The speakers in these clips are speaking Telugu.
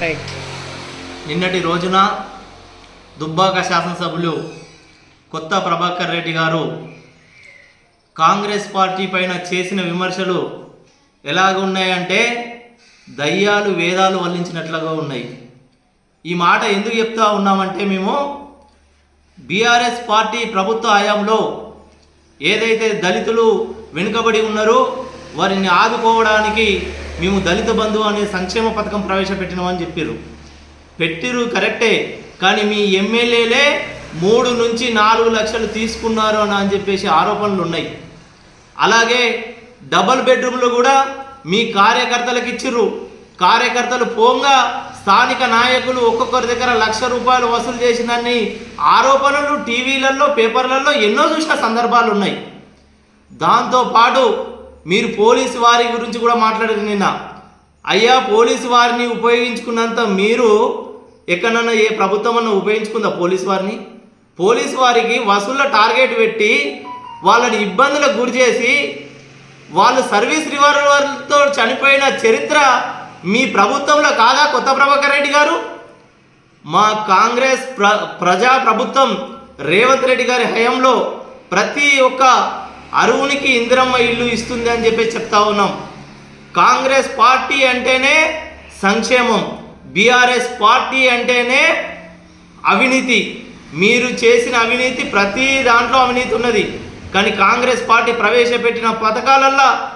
రైట్ నిన్నటి రోజున దుబ్బాక శాసనసభ్యులు కొత్త ప్రభాకర్ రెడ్డి గారు కాంగ్రెస్ పార్టీ పైన చేసిన విమర్శలు ఎలాగున్నాయంటే దయ్యాలు వేదాలు వల్లించినట్లుగా ఉన్నాయి. ఈ మాట ఎందుకు చెప్తా ఉన్నామంటే మేము బీఆర్ఎస్ పార్టీ ప్రభుత్వ హయాంలో ఏదైతే దళితులు వెనుకబడి ఉన్నారో వారిని ఆదుకోవడానికి మేము దళిత బంధు అనే సంక్షేమ పథకం ప్రవేశపెట్టినామని చెప్పారు పెట్టిరు కరెక్టే కానీ మీ ఎమ్మెల్యేలే మూడు నుంచి నాలుగు లక్షలు తీసుకున్నారు అని అని చెప్పేసి ఆరోపణలు ఉన్నాయి. అలాగే డబల్ బెడ్రూమ్లు కూడా మీ కార్యకర్తలకు ఇచ్చిర్రు. కార్యకర్తలు పోంగా స్థానిక నాయకులు ఒక్కొక్కరి దగ్గర లక్ష రూపాయలు వసూలు చేసిందని ఆరోపణలు టీవీలలో పేపర్లలో ఎన్నో చూసిన సందర్భాలు ఉన్నాయి. దాంతో పాటు మీరు పోలీసు వారి గురించి కూడా మాట్లాడారు నిన్న. అయ్యా పోలీసు వారిని ఉపయోగించుకున్నంత మీరు ఎక్కడన్నా ఏ ప్రభుత్వం అన్న ఉపయోగించుకుందా పోలీసు వారిని? పోలీసు వారికి వసూళ్ళ టార్గెట్ పెట్టి వాళ్ళని ఇబ్బందులకు గురి చేసి వాళ్ళు సర్వీస్ రివాల్వర్తో చనిపోయిన చరిత్ర మీ ప్రభుత్వంలో కాదా కొత్త ప్రభాకర్ రెడ్డి గారు? మా కాంగ్రెస్ ప్ర ప్రజా ప్రభుత్వం రేవంత్ రెడ్డి గారి హయాంలో ప్రతి ఒక్క అరువునికి ఇందిరమ్మ ఇల్లు ఇస్తుంది అని చెప్పి చెప్తా ఉన్నాం. కాంగ్రెస్ పార్టీ అంటేనే సంక్షేమం. బీఆర్ఎస్ పార్టీ అంటేనే అవినీతి. మీరు చేసిన అవినీతి ప్రతి దాంట్లో అవినీతి ఉన్నది. కానీ కాంగ్రెస్ పార్టీ ప్రవేశపెట్టిన పథకాలల్లో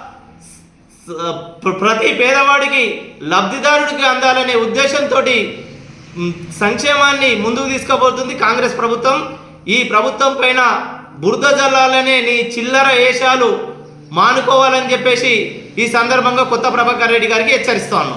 ప్ర- ప్రతి పేదవాడికి లబ్ధిదారుడికి అందాలనే ఉద్దేశంతో సంక్షేమాన్ని ముందుకు తీసుకుపోతుంది కాంగ్రెస్ ప్రభుత్వం. ఈ ప్రభుత్వం పైన బురద జల్లాలనే నీ చిల్లర వేషాలు మానుకోవాలని చెప్పేసి ఈ సందర్భంగా కొత్త ప్రభాకర్ రెడ్డి గారికి హెచ్చరిస్తాను